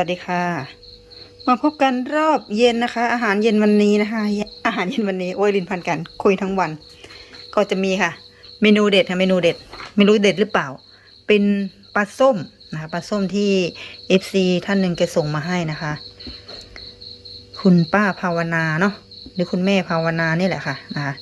วัสดีค่ะ มาพบกันรอบเย็นนะคะ อาหารเย็นวันนี้นะคะ อาหารเย็นวันนี้โอ้ยลินพันกันคุยทั้งวัน ก็จะมีค่ะ เมนูเด็ดค่ะเมนูเด็ดไม่รู้เด็ดหรือเปล่า เป็นปลาส้มนะคะปลาส้มที่เอฟซีท่านหนึ่งแกส่งมาให้นะคะ คุณป้าภาวนาเนาะหรือคุณแม่ภาวนานี่แหละค่ะนะคะ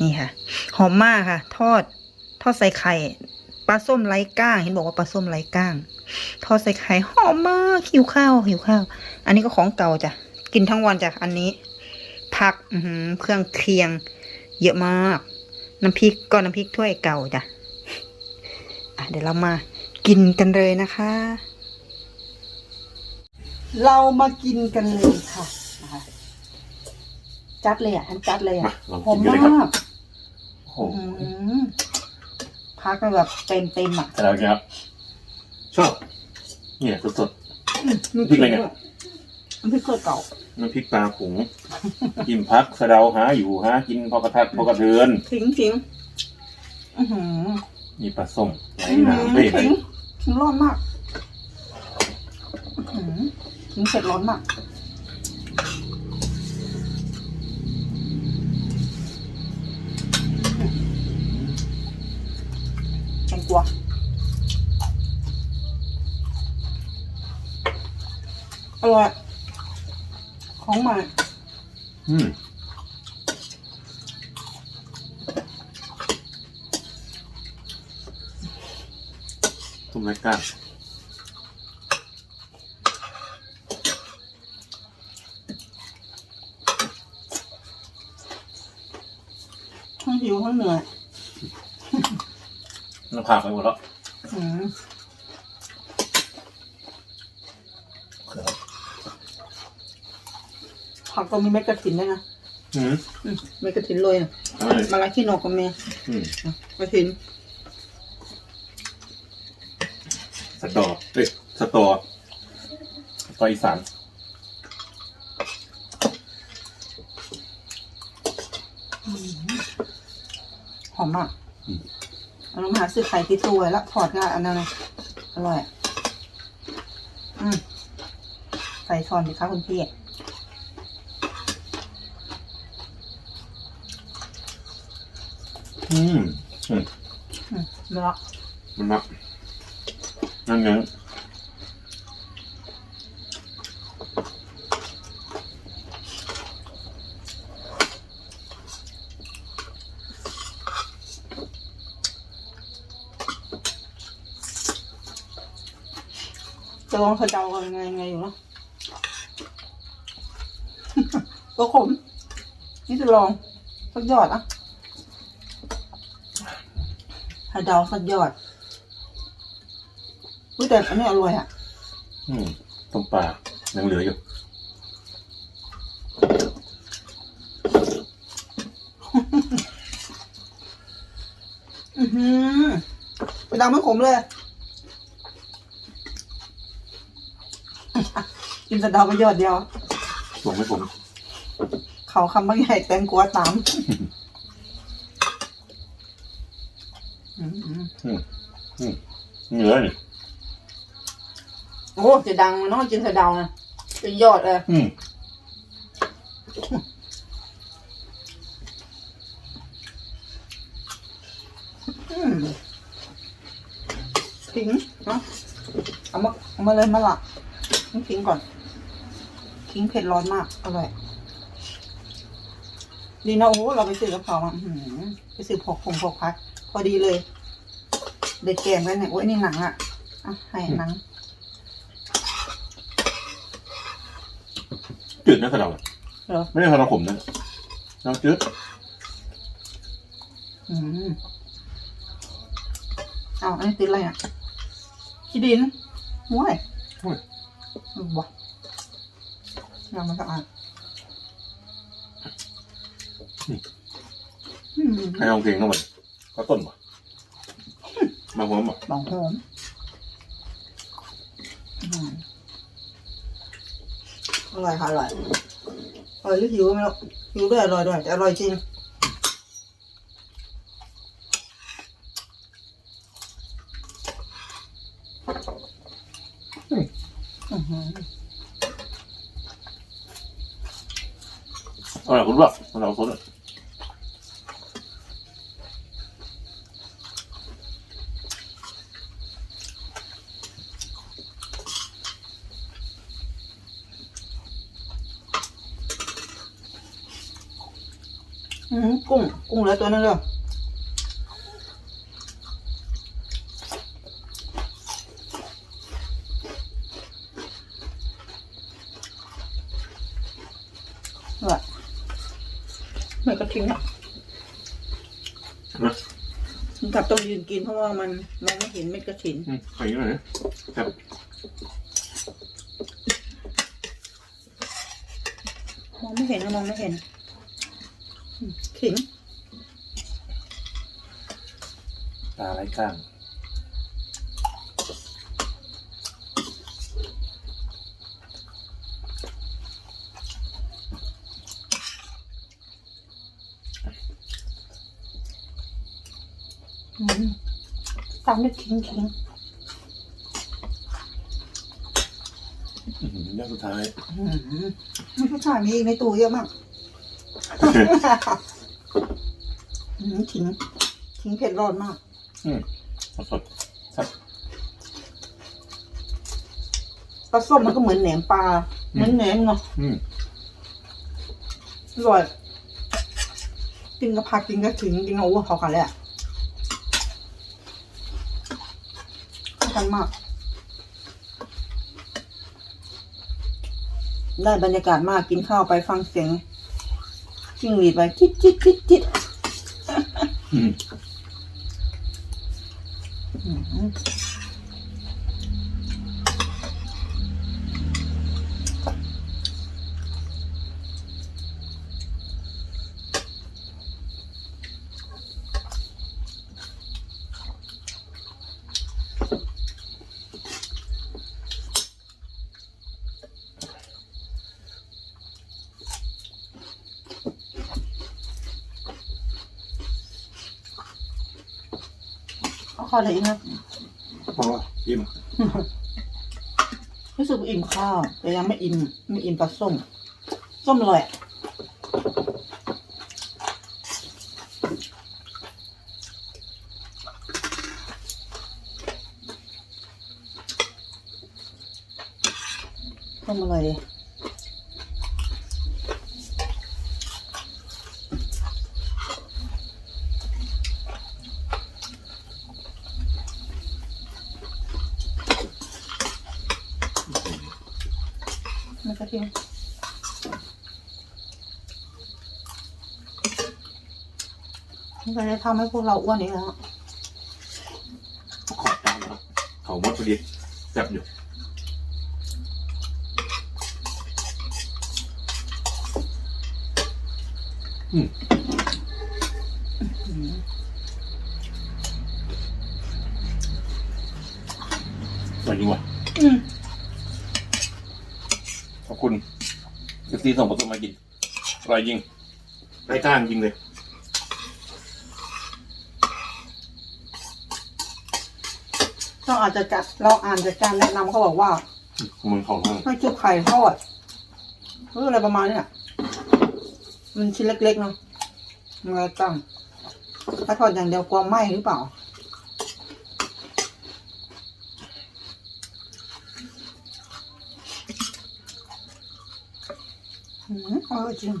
นี่ค่ะ หอมมากค่ะ ทอดทอดใส่ไข่ปลาส้มไร้ก้าง เห็นบอกว่าปลาส้มไร้ก้าง ทอดใส่ไข่หอมมากหิวข้าวหิวข้าว อันนี้ก็ของเก่าจ้ะกินทั้งวันจ้ะอันนี้ ผักอือหือเครื่องเคียง เยอะมาก น้ำพริกก็น้ำพริกถ้วยเก่าจ้ะอะเดี๋ยวเรามากินกันเลยนะคะ เรามากินกันเลยค่ะนะคะจัดเลยอะทันจัดเลยอะมาลองหอกิมนกันเลยครับมากโอ้โหอืมพักกันแบบเต็มเต็มๆอะแต่เราเนี่ยครับ ชอบ เนี่ยสดมีพริกอะไรเนี่ยด้วยน้ำพริกถ้วยเก่าๆน้ำพริกปลาผงกินพักสะเดาหาอยู่หากินพอกระทัดพอกระเทือนทิ้งทิ้งอือหือมีปลาส้มไหลน้ำเฮ้ยไหลทิ้งทิ้งร้อนมากอื้อหือทิ้งเสร็จร้อนมากแตงกวา อร่อย ของใหม่อืมต้มไรก้างทั้งหิวทั้งเหนื่อย น้ำผักไปหมดแล้ว อืม ผักก็มีเม็ดกระถินด้วยนะอืมอืมเม็ดกระถินโรยนะเอาเลยมาลาขี้นกก็มีอืมอะกระถินสตอเอ้ยสตอสตออีสานหอมมากเอาลงมาหาซื้อไข่ติดตัวไว้แล้วถอดง่ายอันนั้นนะอร่อยอะอืมใส่ช้อนดิคะคุณพี่ อืมอืมอืมเนาะมันนักนั่นไงจะลองกระเดากันยังไงยังไงอยู่เนาะตัวขม นี่จะลองสักหยอดอะ ให้เดาสักหยอดอุ้ยแต่อันนี้อร่อยอะ อืมต้มปลายังเหลืออยู่ อือหือไปเดาไม่ขมเลยกินสะเดาไปหยอดเดียวส่งไม่ผม เขาคำบางใหญ่แตงกวาตามอืมอืม อืมอืม เหลือนี่โอ้จะดังเนาะกินสะเดานะเป็นยอดเลยอืมอืมทิ้งเนาะเอามาเอามาเลยมาละต้องทิ้งก่อน ทิ้งเผ็ดร้อนมากอร่อยดีนะโอ้โหเราไปซื้อกะเพรามาอื้อหือไปซื้อพกผงพกพัก พอดีเลย เด็ดแกงกันเนี่ยโอ้ยนี่หนังอะอะให้หนังจืดนะสะเดาเหรอไม่ได้สะเดาขมนะเราจืดอืมเอาอันนี้ติดอะไรอะขี้ดินม้วยโอ้ยบ่ยังมันสะอาดอืมใครลองเพลงน้องมันก็ต้นป่ะมาหัวป่ะบองหอมอืมอร่อยค่ะอร่อยอร่อยหรือหิวไม่รู้หิวด้วยอร่อยด้วยแต่อร่อยจริงอืมอร่อยคุณว่าเราสดอ อืมกุ้ง กุ้งแล้วตัวนั้นเลยว่ะไม่ก็ทิ้งอะนะมันกลับต้องยืนกินเพราะว่ามันมองไม่เห็นเม็ดกระถินอืมไปยังไงนะครับมองไม่เห็นนะมองไม่เห็นอืม ขิงตาไร้ข้างอืมตามด้วยขิงขิงอื้อหือย่างสุดท้ายอืมไม่ใช่ถ่ายมีอีกในตู้เยอะมากอืม ขิงขิงเผ็ดร้อนมาก อืมสดๆครับ ปลาส้มมันก็เหมือนแหนมปลา อืม เหมือนแหนมเนาะอืมอร่อยกินกับผักกินกับขิงกินกับอ้วเขากันเลยอะเข้ากันมาก ได้บรรยากาศมากกินข้าวไปฟังเสียงจิ้งหรีดไปจิตจิตจิตจิต อืม ข้าวอะไรอีกนะเพราะว่าอิ่มรู้สึกว่าอิ่มข้าว แต่ยังไม่อิ่มไม่อิ่มปลาส้ม ส้มอร่อยส้มอร่อยเมันกระเทียมมันก็จะทำให้พวกเราอ้วนอีกแล้วขอบตามแล้วเขาหมดพอดีแซ่บอยู่อืมอร่อยจริงว่ะอืมขอบ คุณเอฟซีส่งผสมมากินอร่อยจริงไร้ก้างจริงเลยเราอาจจะจัดเราอ่านจากการแนะนำเขาบอกว่ามือของมากให้ชุบไข่ทอดหรืออะไรประมาณเนี้ยมันชิ้นเล็กๆเนาะมันก็ตั้งถ้าทอดอย่างเดียวกลัวไหม้หรือเปล่า อืมอร่อยจริง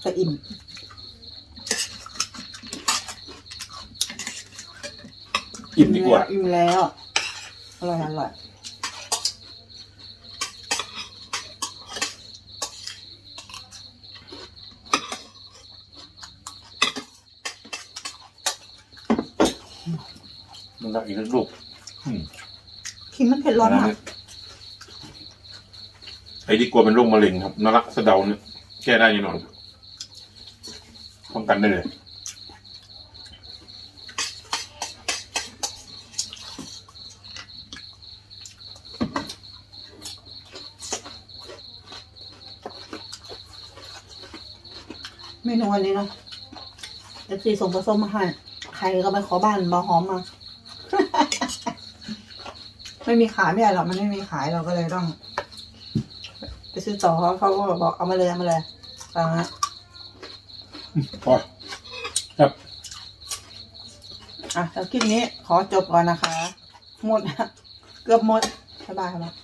แต่อิ่มอิ่มดีกว่า อิ่มแล้วอร่อยอร่อยมันรักอีกลูกอืมคิมมันเผ็ดร้อนมากไอ้ที่กลัวเป็นโรคมะเร็งครับนรักสะเดาเนี่ยแก้ได้แน่นอนป้องกันได้เลยเมนูอันนี้เนาะเอฟซีส่งผสมมาให้ใครก็ไปขอบ้านบาหอมมา ไม่มีขายไม่ใช่หรอกมันไม่มีขายเราก็เลยต้อง ไปซื้อต่อเขาเขาก็บอกเอามาเลยเอามาเลยเอาฮะพอครับอะแล้วคลิปนี้ขอจบก่อนนะคะ หมด เกือบหมดบ๊ายบายครับ